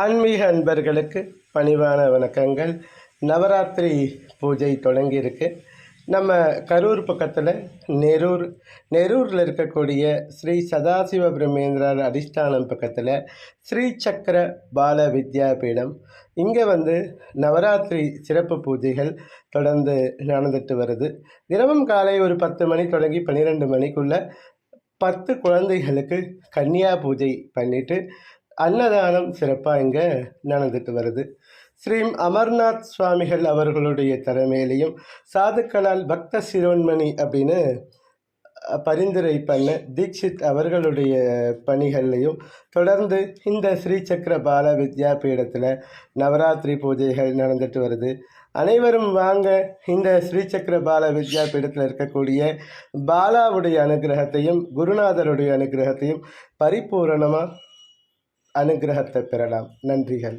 ஆன்மீக அன்பர்களுக்கு பணிவான வணக்கங்கள். நவராத்திரி பூஜை தொடங்கியிருக்கு. நம்ம கரூர் பக்கத்தில் நெரூர் நெரூரில் இருக்கக்கூடிய ஸ்ரீ சதாசிவ பிரம்மேந்திரர் அதிஷ்டானம் பக்கத்தில் ஸ்ரீ சக்கர பால வித்யாபீடம். இங்கே வந்து நவராத்திரி சிறப்பு பூஜைகள் தொடர்ந்து நடந்துட்டு வருது. தினமும் காலை ஒரு பத்து மணி தொடங்கி பன்னிரெண்டு மணிக்குள்ளே பத்து குழந்தைகளுக்கு கன்னியா பூஜை பண்ணிட்டு அன்னதானம் சிறப்பாக இங்கே நடந்துட்டு வருது. ஸ்ரீ அமர்நாத் சுவாமிகள் அவர்களுடைய தலைமையிலையும் சாதுக்களால் பக்த சிரோன்மணி அப்படின்னு பரிந்துரை பண்ண தீக்ஷித் அவர்களுடைய பணிகள்லையும் தொடர்ந்து இந்த ஸ்ரீ சக்கர பால வித்யாபீடத்தில் நவராத்திரி பூஜைகள் நடந்துட்டு வருது. அனைவரும் வாங்க இந்த ஸ்ரீ சக்கர பால வித்யாபீடத்தில் இருக்கக்கூடிய பாலாவுடைய அனுகிரகத்தையும் குருநாதருடைய அனுகிரகத்தையும் பரிபூரணமாக அனுகிரகத்தை பெறலாம். நன்றிகள்.